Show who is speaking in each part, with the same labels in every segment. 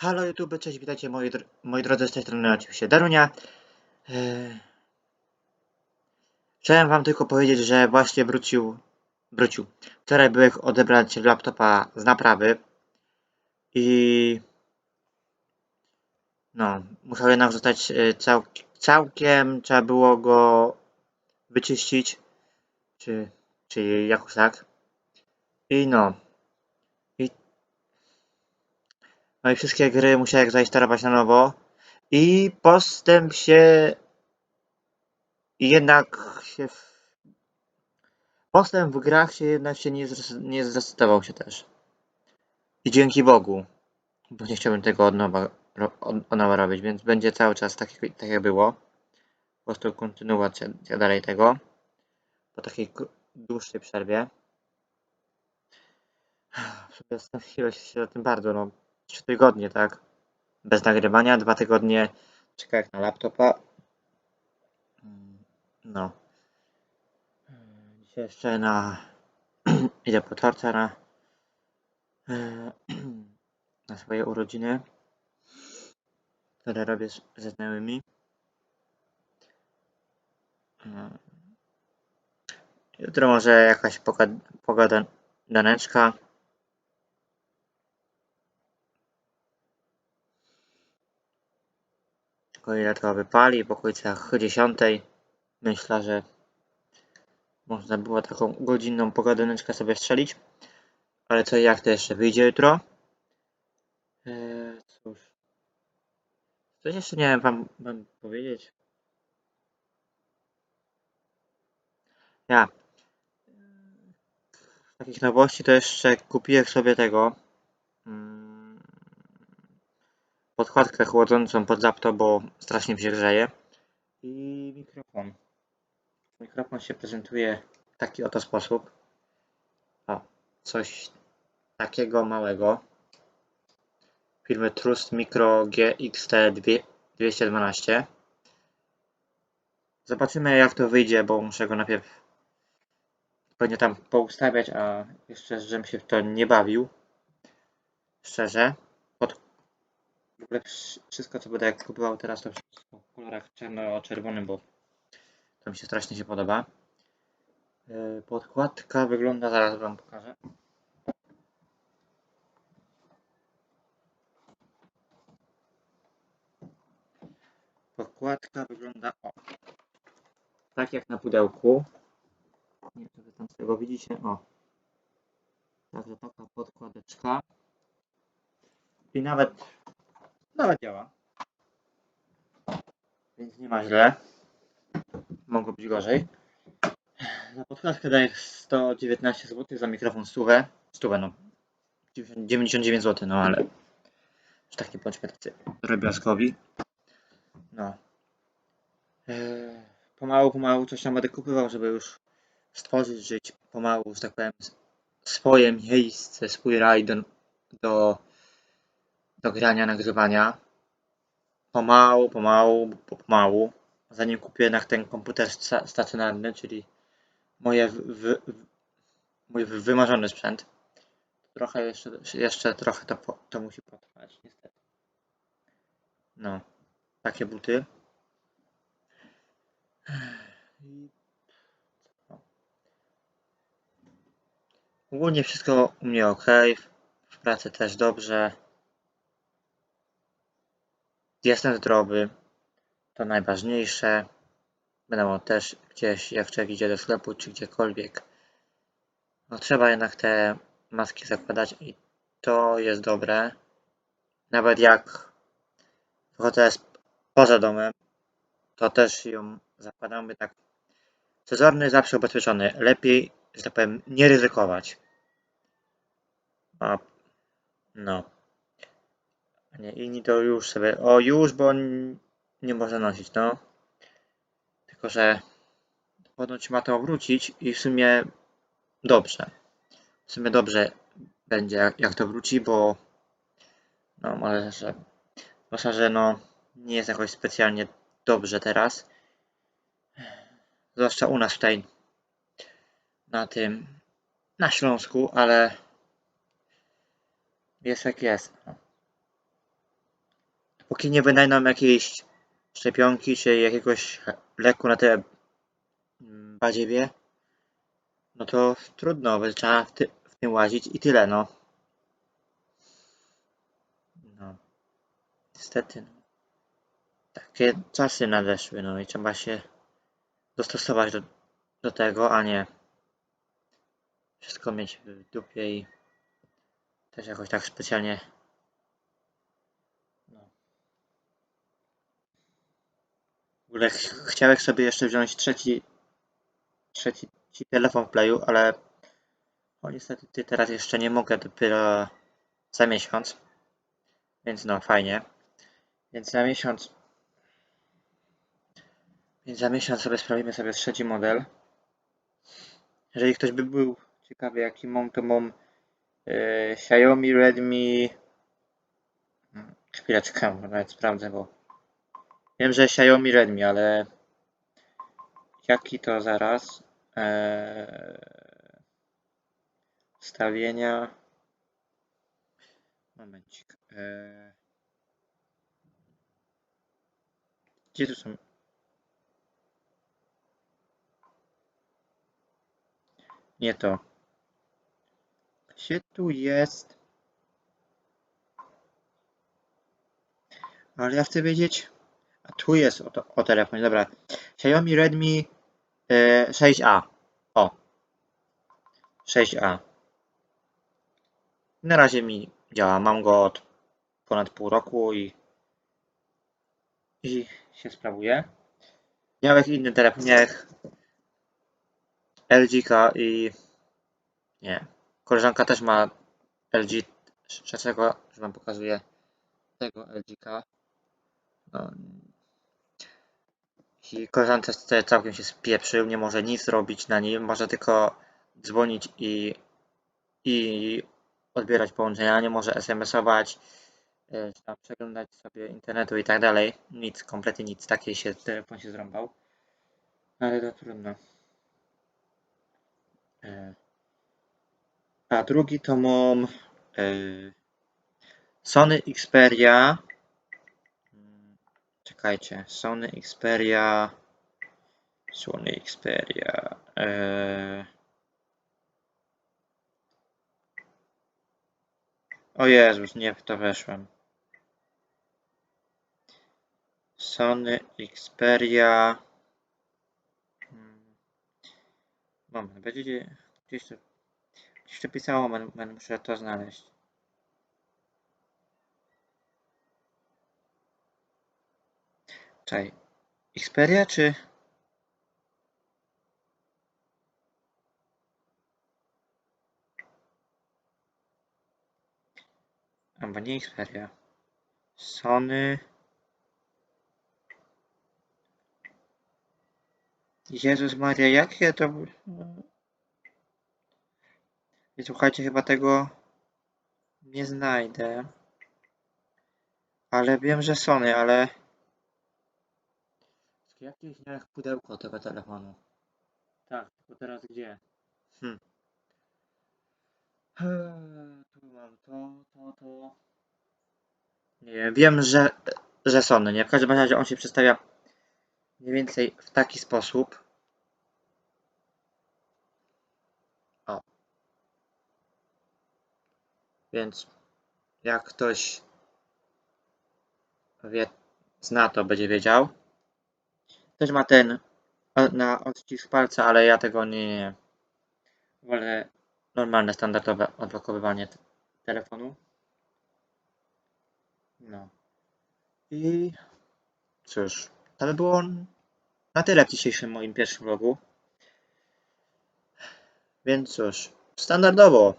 Speaker 1: Halo YouTube, cześć, witajcie moi, moi drodzy, z tej strony oczywiście Darunia. Eee, Chciałem wam tylko powiedzieć, że właśnie wrócił, wrócił. Wczoraj byłem odebrać laptopa z naprawy i no, musiał jednak zostać e, cał, całkiem, trzeba było go wyczyścić, czy, czy jakoś tak. I no, No i wszystkie gry musiałem zainstalować na nowo. I postęp się jednak się. Postęp w grach się jednak się nie, nie zresetował się też. I dzięki Bogu. Bo nie chciałbym tego od nowa, od, nowa robić, więc będzie cały czas tak, tak jak było. Po prostu kontynuacja dalej tego. Po takiej dłuższej przerwie. Zastanowiłem się o tym bardzo, no. Trzy tygodnie, tak? Bez nagrywania, dwa tygodnie czekać na laptopa. Mm, No. Dzisiaj jeszcze na... Idę po torta na... na swoje urodziny, które robię ze znajomymi. Mm. Jutro może jakaś poga- pogadaneczka. O ile to wypali w okolicach 10. Myślę, że można było taką godzinną pogadaneczkę sobie strzelić. Ale co jak to jeszcze wyjdzie jutro? Eee, cóż. Coś jeszcze nie wiem wam, wam powiedzieć. Ja. Takich nowości to jeszcze kupiłem sobie tego. Podkładkę chłodzącą pod laptop, bo strasznie mi się grzeje. I mikrofon. Mikrofon się prezentuje w taki oto sposób. O, coś takiego małego. Firmy Trust Micro GXT 212. Zobaczymy jak to wyjdzie, bo muszę go najpierw pewnie tam poustawiać, a jeszcze żebym się w to nie bawił. Szczerze. Ogóle wsz- wszystko co będę jak kupował teraz to wszystko w kolorach czerwono-czerwonym, bo to mi się strasznie się podoba. Yy, Podkładka wygląda, zaraz wam pokażę. Podkładka wygląda o. Tak jak na pudełku. Nie wiem, czy wy tam z tego widzicie. O. Także taka podkładeczka. I nawet nawet działa. Więc nie ma źle. Mogło być gorzej. Za podkładkę daję 119 zł, za mikrofon 100. 100 no. 99 zł, no ale już taki bądźmy tacy drobiazgowi. No. Eee, pomału, pomału coś tam będę kupywał, żeby już stworzyć, żyć pomału, że tak powiem, swoje miejsce, swój raj do, do, do grania, nagrywania. Pomału, pomału, po- pomału. Zanim kupię jednak ten komputer sta- stacjonarny, czyli moje mój wy- wymarzony sprzęt. Trochę jeszcze, jeszcze trochę to, to musi potrwać, niestety. No, takie buty. Ogólnie wszystko u mnie ok. W pracy też dobrze. Jestem zdrowy. To najważniejsze. Wiadomo też gdzieś, jak człowiek idzie do sklepu czy gdziekolwiek. No trzeba jednak te maski zakładać i to jest dobre. Nawet jak wychodzę poza domem, to też ją zakładamy tak. Sezorny zawsze ubezpieczony. Lepiej, że tak powiem, nie ryzykować. A, no. Nie, inni to już sobie, o już, bo nie można nosić, no. Tylko, że ponoć ma to wrócić i w sumie dobrze. W sumie dobrze będzie, jak, jak to wróci, bo no może, że zwłaszcza, że no nie jest jakoś specjalnie dobrze teraz. Zwłaszcza u nas tutaj na tym, na Śląsku, ale jest jak jest. Póki nie wynajdą jakiejś szczepionki czy jakiegoś leku na te mm, badziewie, no to trudno, będzie trzeba w, ty, w tym łazić i tyle, no. No. Niestety, no. Takie czasy nadeszły, no i trzeba się dostosować do, do tego, a nie wszystko mieć w dupie i też jakoś tak specjalnie W ogóle ch- chciałem sobie jeszcze wziąć trzeci trzeci ci telefon w playu, ale o niestety ty teraz jeszcze nie mogę dopiero za miesiąc. Więc no fajnie. Więc za miesiąc więc za miesiąc sobie sprawimy sobie trzeci model. Jeżeli ktoś by był ciekawy jaki mam, to mam yy, Xiaomi Redmi Hmm, chwileczkę, nawet sprawdzę, bo wiem, że Xiaomi Redmi, ale jaki to zaraz eee, ustawienia momencik eee, gdzie tu są? Nie to. Gdzie tu jest? Ale ja chcę wiedzieć tu jest o, o telefonie, dobra. Xiaomi Redmi e, 6A o. 6A na razie mi działa, mam go od ponad pół roku i i się sprawuje miałem inny telefon, miałem LG i nie, koleżanka też ma LG trzeciego, że wam pokazuję tego LG no. I koleżance c- całkiem się spieprzył, nie może nic zrobić na nim, może tylko dzwonić i i odbierać połączenia, nie może SMS-ować, e, przeglądać sobie internetu i tak dalej. Nic, kompletnie nic. Taki się telefon się zrąbał. Ale to trudno. E, A drugi to mam e, Sony Xperia. Czekajcie, Sony Xperia. Sony Xperia. E, O Jezus, nie w to weszłem. Sony Xperia. Hmm. Moment, będziecie gdzieś to, gdzieś to pisało, muszę to znaleźć. Czekaj. Xperia czy... Albo nie Xperia. Sony... Jezus Maria, jakie to... I słuchajcie, chyba tego nie znajdę. Ale wiem, że Sony, ale... Jakieś jak pudełko tego telefonu. Tak, tylko teraz gdzie? Hm. Eee, Tu mam to, to, to. Nie wiem, wiem, że, że Sony, nie? W każdym razie on się przedstawia mniej więcej w taki sposób. O. Więc jak ktoś wie, zna to, będzie wiedział. Też ma ten na odcisk palca, ale ja tego nie, nie. Wolę normalne, standardowe odblokowywanie te- telefonu. No. I cóż, to by było na tyle w dzisiejszym moim pierwszym vlogu. Więc cóż, standardowo.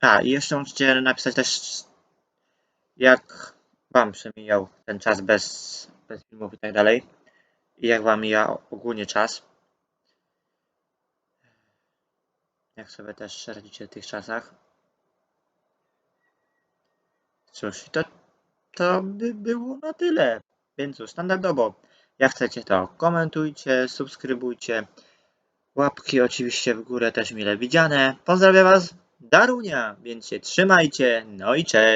Speaker 1: A, i jeszcze musicie napisać też, jak wam przemijał ten czas bez, bez filmów i tak dalej. Jak wam mija ogólnie czas. Jak sobie też radzicie w tych czasach. Cóż, to, to by było na tyle. Więc cóż, standardowo. Jak chcecie to komentujcie, subskrybujcie. Łapki oczywiście w górę też mile widziane. Pozdrawiam Was, Darunia, więc się trzymajcie. No i cześć.